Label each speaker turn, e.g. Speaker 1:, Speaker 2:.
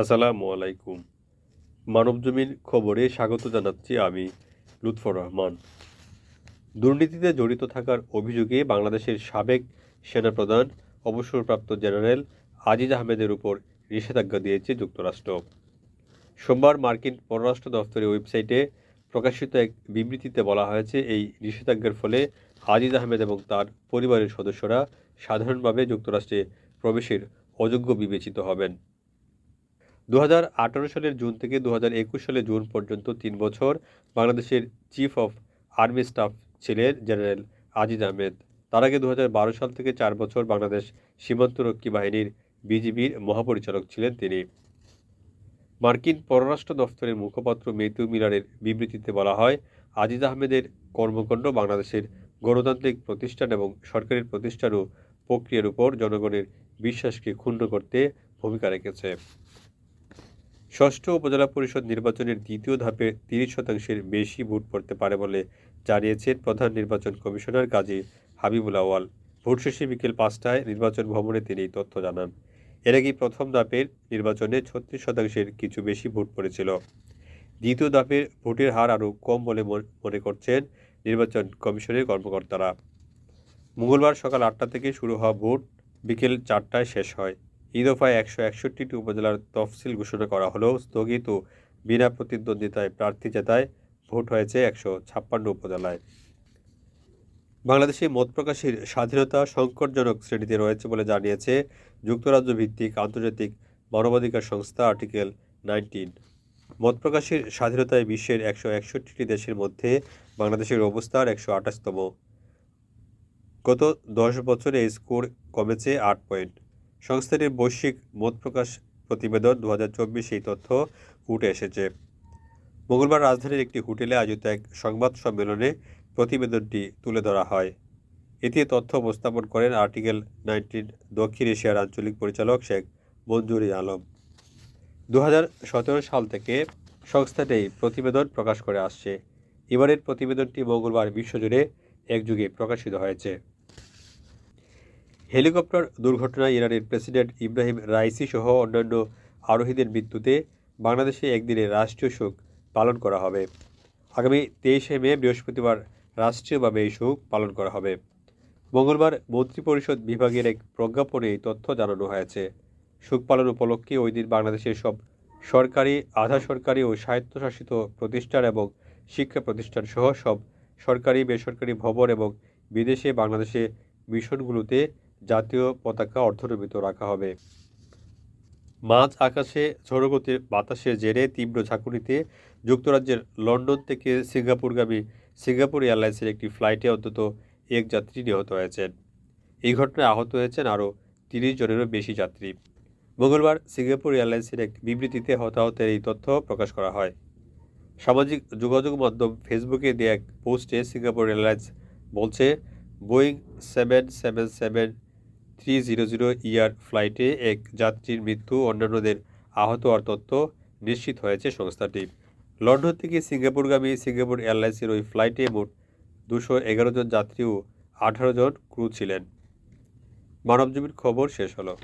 Speaker 1: আসসালামু আলাইকুম। মানবজমিন খবরে স্বাগত জানাচ্ছি আমি লুৎফর রহমান। দুর্নীতিতে জড়িত থাকার অভিযোগে বাংলাদেশের সাবেক সেনাপ্রধান, অবসরপ্রাপ্ত জেনারেল আজিজ আহমেদের উপর নিষেধাজ্ঞা দিয়েছে যুক্তরাষ্ট্র। সোমবার মার্কিন পররাষ্ট্র দফতরের ওয়েবসাইটে প্রকাশিত এক বিবৃতিতে বলা হয়েছে, এই নিষেধাজ্ঞার ফলে আজিজ আহমেদ এবং তার পরিবারের সদস্যরা সাধারণভাবে যুক্তরাষ্ট্রে প্রবেশের অযোগ্য বিবেচিত হবেন। দু হাজার আঠারো সালের জুন থেকে দু সালের জুন পর্যন্ত তিন বছর বাংলাদেশের চিফ অফ আর্মি স্টাফ ছিলেন জেনারেল আজিজ আহমেদ। তার আগে দু হাজার বারো সাল থেকে চার বছর বাংলাদেশ সীমান্তরক্ষী বাহিনীর বিজিবির মহাপরিচালক ছিলেন তিনি। মার্কিন পররাষ্ট্র দফতরের মুখপাত্র মেথু মিলারের বিবৃতিতে বলা হয়, আজিজ আহমেদের কর্মকাণ্ড বাংলাদেশের গণতান্ত্রিক প্রতিষ্ঠান এবং সরকারের প্রতিষ্ঠান ও প্রক্রিয়ার উপর জনগণের বিশ্বাসকে ক্ষুণ্ণ করতে ভূমিকা রেখেছে। ষষ্ঠ উপজেলা পরিষদ নির্বাচনের দ্বিতীয় ধাপে তিরিশ শতাংশের বেশি ভোট পড়তে পারে বলে জানিয়েছেন প্রধান নির্বাচন কমিশনার কাজী হাবিবুল আওয়াল ভোট শেষে বিকেল পাঁচটায় নির্বাচন ভবনে তিনি এই তথ্য জানান। এর আগে প্রথম ধাপের নির্বাচনে ছত্রিশ শতাংশের কিছু বেশি ভোট পড়েছিল। দ্বিতীয় ধাপের ভোটের হার আরও কম বলে মন- করছেন নির্বাচন কমিশনের কর্মকর্তারা। মঙ্গলবার সকাল আটটা থেকে শুরু হওয়া ভোট বিকেল চারটায় শেষ হয়। এই দফায় একশো একষট্টিটি উপজেলার তফসিল ঘোষণা করা হলেও স্থগিত বিনা প্রতিদ্বন্দ্বিতায় প্রার্থী জেতায় ভোট হয়েছে একশো ছাপ্পান্ন উপজেলায়। বাংলাদেশে মত প্রকাশের স্বাধীনতা সংকটজনক শ্রেণীতে রয়েছে বলে জানিয়েছে যুক্তরাজ্য ভিত্তিক আন্তর্জাতিক মানবাধিকার সংস্থা আর্টিকেল নাইনটিন। মত প্রকাশের স্বাধীনতায় বিশ্বের একশো একষট্টিটি দেশের মধ্যে বাংলাদেশের অবস্থান একশো আঠাশতম। গত দশ বছরে এই স্কোর কমেছে আট পয়েন্ট। সংস্থাটির বৈশ্বিক মত প্রকাশ প্রতিবেদন দু হাজার চব্বিশ এই তথ্য উঠে এসেছে। মঙ্গলবার রাজধানীর একটি হোটেলে আয়োজিত এক সংবাদ সম্মেলনে প্রতিবেদনটি তুলে ধরা হয়। এতে তথ্য উপস্থাপন করেন আর্টিকেল নাইনটিন দক্ষিণ এশিয়ার আঞ্চলিক পরিচালক শেখ মঞ্জুরি আলম। দু হাজার সতেরো সাল থেকে সংস্থাটি প্রতিবেদন প্রকাশ করে আসছে। এবারের প্রতিবেদনটি মঙ্গলবার বিশ্বজুড়ে একযুগে প্রকাশিত হয়েছে। হেলিকপ্টার দুর্ঘটনায় ইরানের প্রেসিডেন্ট ইব্রাহিম রাইসি সহ অন্যান্য আরোহীদের মৃত্যুতে বাংলাদেশে একদিনে রাষ্ট্রীয় শোক পালন করা হবে। আগামী তেইশে মে বৃহস্পতিবার রাষ্ট্রীয়ভাবে এই শোক পালন করা হবে। মঙ্গলবার মন্ত্রিপরিষদ বিভাগের এক প্রজ্ঞাপনে এই তথ্য জানানো হয়েছে। শোক পালন উপলক্ষে ওই দিন বাংলাদেশের সব সরকারি, আধা সরকারি ও স্বায়ত্তশাসিত প্রতিষ্ঠান এবং শিক্ষা প্রতিষ্ঠান সহ সব সরকারি, বেসরকারি ভবন এবং বিদেশে বাংলাদেশে মিশনগুলোতে জাতীয় পতাকা অর্ধনমিত রাখা হবে। মাঝ আকাশে ঝড়গতির বাতাসের জেরে তীব্র ঝাঁকুনিতে যুক্তরাজ্যের লন্ডন থেকে সিঙ্গাপুরগামী সিঙ্গাপুর এয়ারলাইন্সের একটি ফ্লাইটে অন্তত এক যাত্রী নিহত হয়েছেন। এই ঘটনায় আহত হয়েছেন আরও তিরিশ জনেরও বেশি যাত্রী। মঙ্গলবার সিঙ্গাপুর এয়ারলাইন্সের এক বিবৃতিতে হতাহতের এই তথ্য প্রকাশ করা হয়। সামাজিক যোগাযোগ মাধ্যম ফেসবুকে দেয়া এক পোস্টে সিঙ্গাপুর এয়ারলাইন্স বলছে, Boeing seven seven seven three zero zero ER ফ্লাইটে এক যাত্রীর মৃত্যু অন্যান্যদের আহত হওয়ার তথ্য নিশ্চিত হয়েছে সংস্থাটি। লন্ডন থেকে সিঙ্গাপুরগামী সিঙ্গাপুর এয়ারলাইন্সের ওই ফ্লাইটে মোট দুশো এগারো জন যাত্রী ও আঠারো জন ক্রু ছিলেন। মানবজীবীর খবর শেষ হলো।